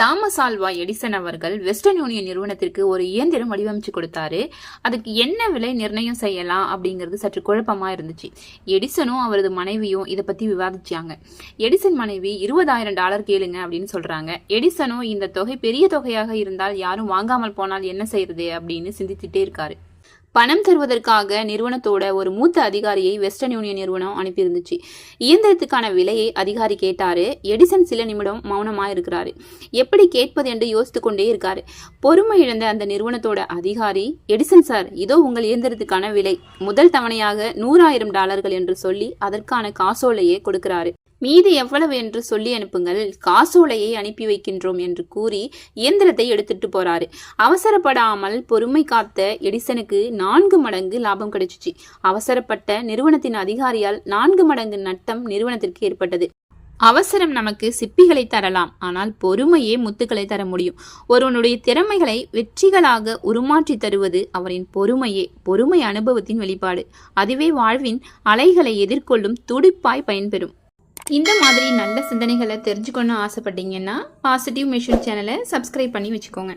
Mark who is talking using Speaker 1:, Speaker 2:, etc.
Speaker 1: Thomas Alva Edison அவர்கள் Western Union நிறுவனத்திற்கு ஒரு இயந்திரம் வடிவமைச்சு கொடுத்தாரு. அதுக்கு என்ன விலை நிர்ணயம் செய்யலாம் அப்படிங்கிறது சற்று குழப்பமா இருந்துச்சு. எடிசனும் அவரது மனைவியும் இதை பத்தி விவாதிச்சாங்க. எடிசன் மனைவி இருபதாயிரம் டாலர் கேளுங்க அப்படின்னு சொல்றாங்க. எடிசனும் இந்த தொகை பெரிய தொகையாக இருந்தால் யாரும் வாங்காமல் போனால் என்ன செய்யறது அப்படின்னு சிந்தித்துட்டே இருக்காரு. பணம் தருவதற்காக நிறுவனத்தோட ஒரு மூத்த அதிகாரியை வெஸ்டர்ன் யூனியன் நிறுவனம் அனுப்பியிருந்துச்சு. இயந்திரத்துக்கான விலையை அதிகாரி கேட்டாரு. எடிசன் சில நிமிடம் மௌனமாக இருக்கிறாரு எப்படி கேட்பது என்று யோசித்து கொண்டே இருக்காரு. பொறுமை இழந்த அந்த நிறுவனத்தோட அதிகாரி எடிசன் சார் இதோ உங்கள் இயந்திரத்துக்கான விலை. முதல் தவணையாக நூறாயிரம் டாலர்கள் என்று சொல்லி அதற்கான காசோலையை கொடுக்கிறாரு. மீது எவ்வளவு என்று சொல்லி அனுப்புங்கள். காசோலையை அனுப்பி வைக்கின்றோம் என்று கூறி இயந்திரத்தை எடுத்துட்டு போறாரு. அவசரப்படாமல் பொறுமை காத்த எடிசனுக்கு நான்கு மடங்கு லாபம் கிடைச்சிச்சு. அவசரப்பட்ட நிறுவனத்தின் அதிகாரியால் நான்கு மடங்கு நட்டம் நிறுவனத்திற்கு ஏற்பட்டது. அவசரம் நமக்கு சிப்பிகளை தரலாம். ஆனால் பொறுமையே முத்துக்களை தர முடியும். ஒருவனுடைய திறமைகளை வெற்றிகளாக உருமாற்றி தருவது அவரின் பொறுமையே பொறுமை அனுபவத்தின் வெளிப்பாடு. அதுவே வாழ்வின் அலைகளை எதிர்கொள்ளும் துடிப்பாய் பயன்பெறும். இந்த மாதிரி நல்ல சிந்தனைகளை தெரிஞ்சுக்கணும்னு ஆசைப்பட்டீங்கன்னா பாசிட்டிவ் மிஷன் சேனலை சப்ஸ்கிரைப் பண்ணி வச்சுக்கோங்க.